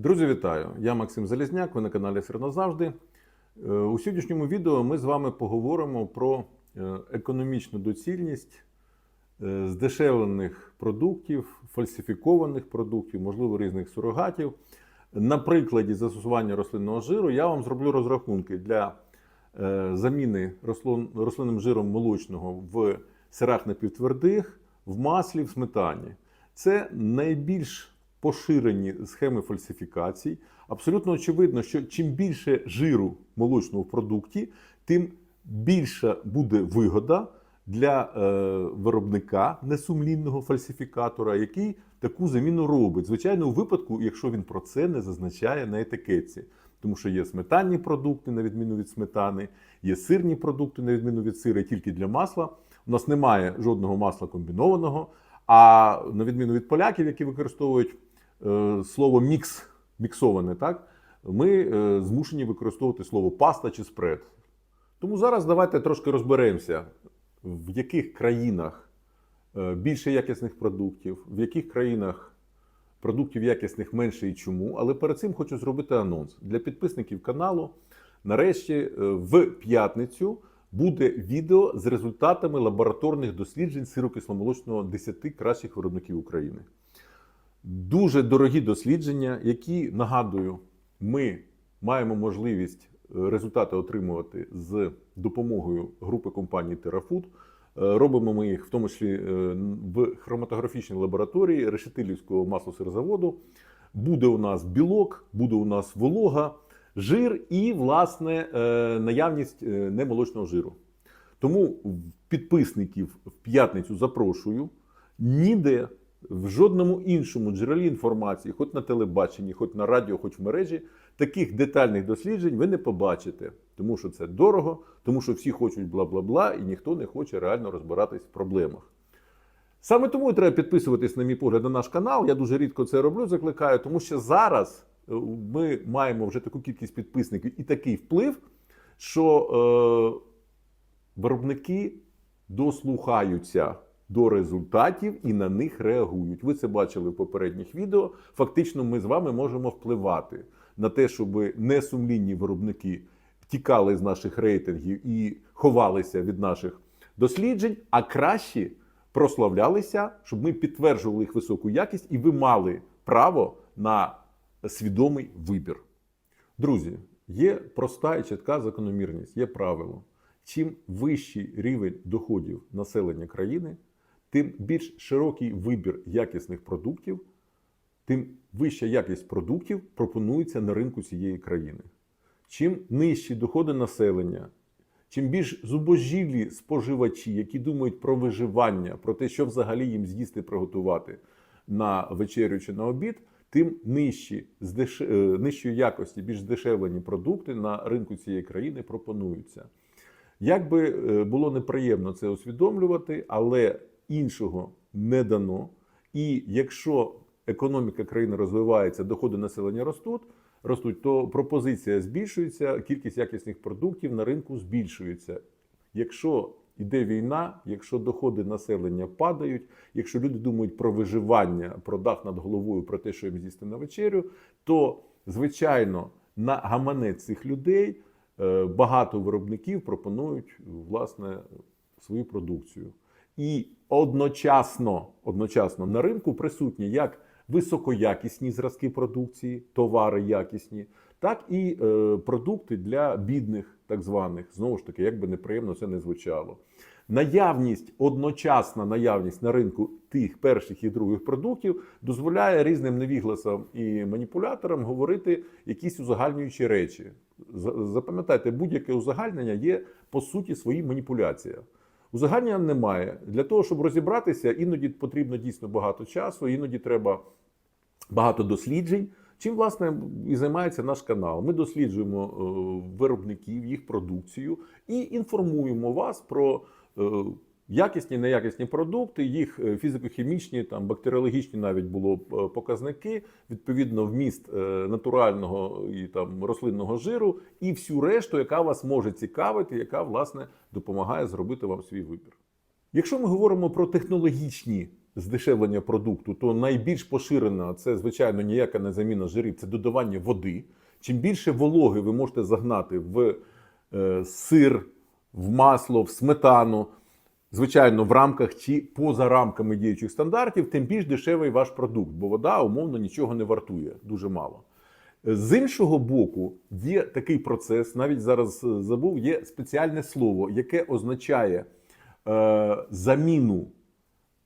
Друзі, вітаю! Я Максим Залізняк, ви на каналі Сирно завжди. Е, У сьогоднішньому відео ми з вами поговоримо про е, економічну доцільність е, здешевлених продуктів, фальсифікованих продуктів, можливо, різних сурогатів. На прикладі застосування рослинного жиру я вам зроблю розрахунки для заміни рослинним жиром молочного в сирах напівтвердих, в маслі, в сметані. Це найбільш поширені схеми фальсифікацій. Абсолютно очевидно, що чим більше жиру молочного в продукті, тим більша буде вигода для е, виробника несумлінного фальсифікатора, який таку заміну робить. Звичайно, у випадку, якщо він про це не зазначає на етикетці. Тому що є сметанні продукти, на відміну від сметани, є сирні продукти, на відміну від сира, тільки для масла. У нас немає жодного масла комбінованого. А на відміну від поляків, які використовують слово мікс, міксоване, так, ми е, змушені використовувати слово паста чи спред. Тому зараз давайте трошки розберемося, в яких країнах е, більше якісних продуктів, в яких країнах продуктів якісних менше і чому. Але перед цим хочу зробити анонс для підписників каналу. Нарешті, е, в п'ятницю буде відео з результатами лабораторних досліджень сирокисломолочного 10 кращих виробників України. Дуже дорогі дослідження, які нагадую, ми маємо можливість е, результати отримувати з допомогою групи компанії TerraFood. Е, Робимо ми їх в тому числі е, в хроматографічній лабораторії Решетилівського маслосирзаводу. Буде у нас білок, буде у нас волога, жир і, власне, наявність немолочного жиру. Тому підписників в п'ятницю запрошую. Ніде в жодному іншому джерелі інформації, хоч на телебаченні, хоч на радіо, хоч в мережі, таких детальних досліджень ви не побачите. Тому що це дорого, тому що всі хочуть бла-бла-бла, і ніхто не хоче реально розбиратись в проблемах. Саме тому і треба підписуватись, на мій погляд, на наш канал. Я дуже рідко це роблю, закликаю, тому що зараз е, ми маємо вже таку кількість підписників і такий вплив, що е, виробники дослухаються до результатів і на них реагують. Ви це бачили в попередніх відео. Фактично, ми з вами можемо впливати на те, щоб несумлінні виробники тікали з наших рейтингів і ховалися від наших досліджень, а кращі прославлялися, щоб ми підтверджували їх високу якість, і ви мали право на свідомий вибір. Друзі, є проста і чітка закономірність, є правило. Чим вищий рівень доходів населення країни, тим більш широкий вибір якісних продуктів, тим вища якість продуктів пропонується на ринку цієї країни. Чим нижчі доходи населення, чим більш зубожілі споживачі, які думають про виживання, про те, що взагалі їм з'їсти приготувати на вечерю чи на обід, тим нижчі, здеш... е, нижчої якості, більш здешевлені продукти на ринку цієї країни пропонуються. Як би е, було неприємно це усвідомлювати, але іншого не дано. І якщо економіка країни розвивається, доходи населення ростуть, ростуть, то пропозиція збільшується, кількість якісних продуктів на ринку збільшується. Якщо йде війна, якщо доходи населення падають, якщо люди думають про виживання, про дах над головою, про те, що їм з'їсти на вечерю, то звичайно на гаманець цих людей е, багато виробників пропонують власне свою продукцію. І одночасно, одночасно на ринку присутні як високоякісні зразки продукції, товари якісні, так і е, продукти для бідних, так званих. Знову ж таки, як би неприємно це не звучало. Наявність, одночасна наявність на ринку тих перших і других продуктів дозволяє різним невігласам і маніпуляторам говорити якісь узагальнюючі речі. Запам'ятайте, будь-яке узагальнення є по суті своїй маніпуляція. Узагальнення немає. Для того, щоб розібратися, іноді потрібно дійсно багато часу, іноді треба багато досліджень. Чим власне і займається наш канал. Ми досліджуємо е, виробників, їх продукцію і інформуємо вас про е, якісні, неякісні продукти, їх е, фізико-хімічні, там бактеріологічні навіть було е, показники, відповідно, вміст е, натурального і там рослинного жиру, і всю решту, яка вас може цікавити, яка власне допомагає зробити вам свій вибір. Якщо ми говоримо про технологічні здешевлення продукту, то найбільш поширена це, звичайно, ніяка не заміна жирів, це додавання води. Чим більше вологи ви можете загнати в сир, в масло, в сметану, звичайно, в рамках чи поза рамками діючих стандартів, тим більш дешевий ваш продукт, бо вода умовно нічого не вартує, дуже мало. З іншого боку, є такий процес, навіть зараз е, забув, є спеціальне слово, яке означає е, заміну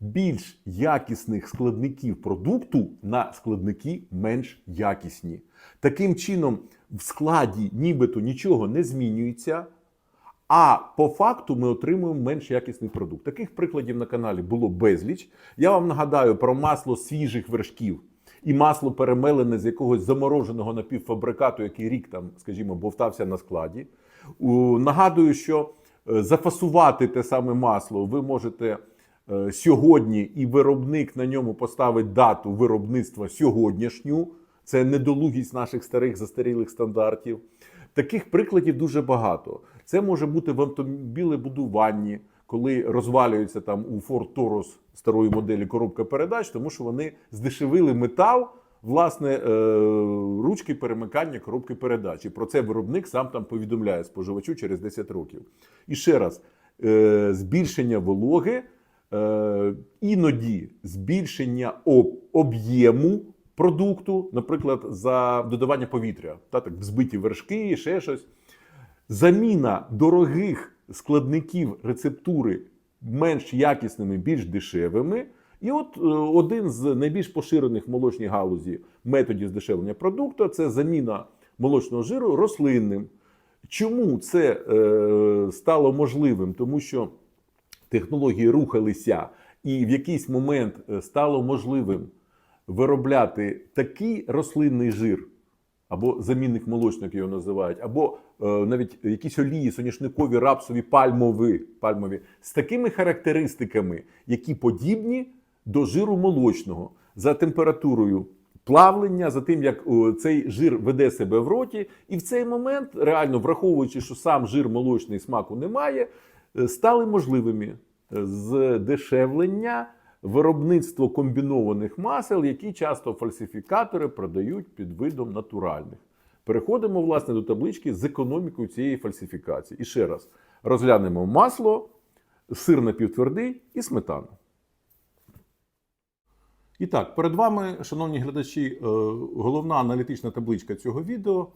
більш якісних складників продукту на складники менш якісні. Таким чином, в складі нібито нічого не змінюється, а по факту ми отримуємо менш якісний продукт. Таких прикладів на каналі було безліч. Я вам нагадаю про масло свіжих вершків і масло перемелене з якогось замороженого напівфабрикату, який рік там, скажімо, бовтався на складі. Нагадую, що е, зафасувати те саме масло ви можете е, сьогодні, і виробник на ньому поставить дату виробництва сьогоднішню. Це недолугість наших старих застарілих стандартів. Таких прикладів дуже багато. Це може бути в автомобілебудуванні, коли розвалюється там у Ford Taurus старої моделі коробка передач, тому що вони здешевили метал, власне, е, ручки перемикання коробки передач. І про це виробник сам там повідомляє споживачу через 10 років. І ще раз, е, збільшення вологи, е, іноді збільшення об'єму продукту, наприклад, за додавання повітря, та так взбиті вершки, ще щось. Заміна дорогих складників рецептури менш якісними, більш дешевими. І от е, один з найбільш поширених в молочній галузі методів здешевлення продукту це заміна молочного жиру рослинним. Чому це е, стало можливим? Тому що технології рухалися, і в якийсь момент е, стало можливим виробляти такий рослинний жир, або замінник молочного, як його називають, або навіть якісь олії, соняшникові, рапсові, пальмові, пальмові, з такими характеристиками, які подібні до жиру молочного за температурою плавлення, за тим, як цей жир веде себе в роті. І в цей момент, реально враховуючи, що сам жир молочний смаку немає, е, стали можливими е, здешевлення виробництво комбінованих масел, які часто фальсифікатори продають під видом натуральних. Переходимо власне до таблички з економікою цієї фальсифікації. І ще раз розглянемо масло, сир напівтвердий і сметану. І так, перед вами, шановні глядачі, е, головна аналітична табличка цього відео.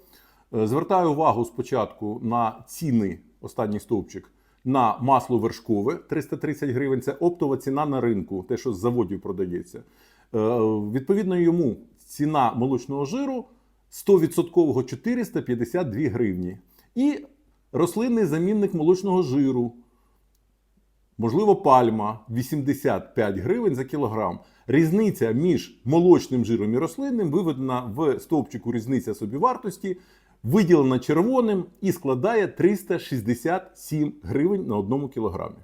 Е, Звертаю увагу спочатку на ціни, останній стовпчик, на масло вершкове 330 гривень. Це оптова ціна на ринку, те, що з заводів продається. Е, Відповідно йому ціна молочного жиру 100% 452 гривні. І рослинний замінник молочного жиру можливо, пальма 85 гривень за кілограм. Різниця між молочним жиром і рослинним виведена в стовпчику різниця собівартості, виділена червоним і складає 367 гривень на одному кілограмі.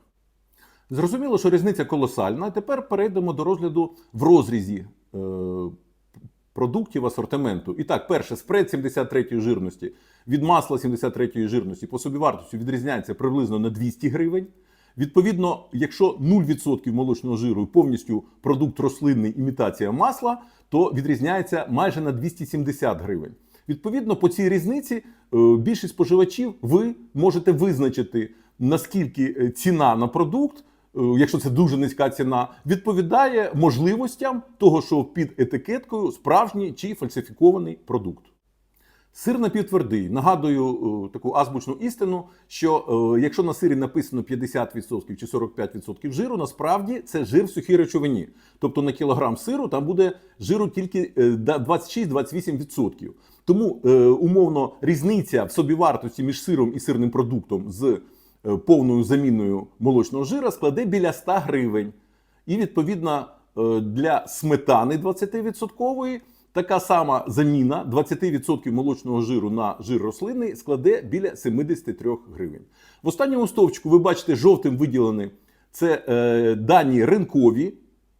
Зрозуміло, що різниця колосальна. Тепер перейдемо до розгляду в розрізі е, продуктів асортименту. І так, перше, спред 73 жирності від масла 73 жирності по собівартості відрізняється приблизно на 200 гривень. Відповідно, якщо 0% молочного жиру і повністю продукт рослинний імітація масла, то відрізняється майже на 270 гривень. Відповідно, по цій різниці е, більшість споживачів ви можете визначити, наскільки е, ціна на продукт, якщо це дуже низька ціна, відповідає можливостям того, що під етикеткою справжній чи фальсифікований продукт. Сир напівтвердий. Нагадую е, таку азбучну істину, що е, якщо на сирі написано 50% чи 45% жиру, насправді це жир в сухій речовині. Тобто на кілограм сиру там буде жиру тільки е, да- 26-28%. Тому е, умовно різниця в собівартості між сиром і сирним продуктом з е, повною заміною молочного жира складе біля 100 гривень. І відповідно е, для сметани 20% така сама заміна 20% молочного жиру на жир рослинний складе біля 73 гривень. В останньому стовпчику ви бачите жовтим виділені це е, дані ринкові.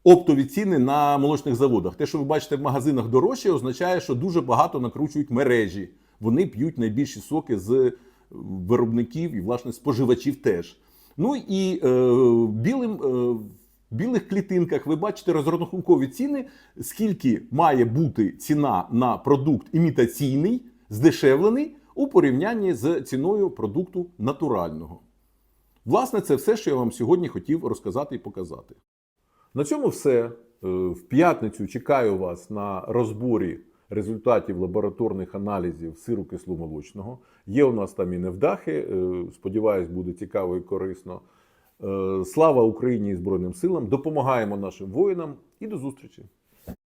Оптові ціни на молочних заводах. Те, що ви бачите в магазинах дорожче, означає, що дуже багато накручують мережі. Вони п'ють найбільші соки з е, виробників і, власне, споживачів теж. Ну і е, білим е, В білих клітинках ви бачите розрахункові ціни, скільки має бути ціна на продукт імітаційний, здешевлений у порівнянні з ціною продукту натурального. Власне, це все, що я вам сьогодні хотів розказати і показати. На цьому все. Е, В п'ятницю чекаю вас на розборі результатів лабораторних аналізів сиру кисломолочного. Є у нас там і невдахи. е, Сподіваюсь, буде цікаво і корисно. Е, Слава Україні і Збройним силам! Допомагаємо нашим воїнам і до зустрічі!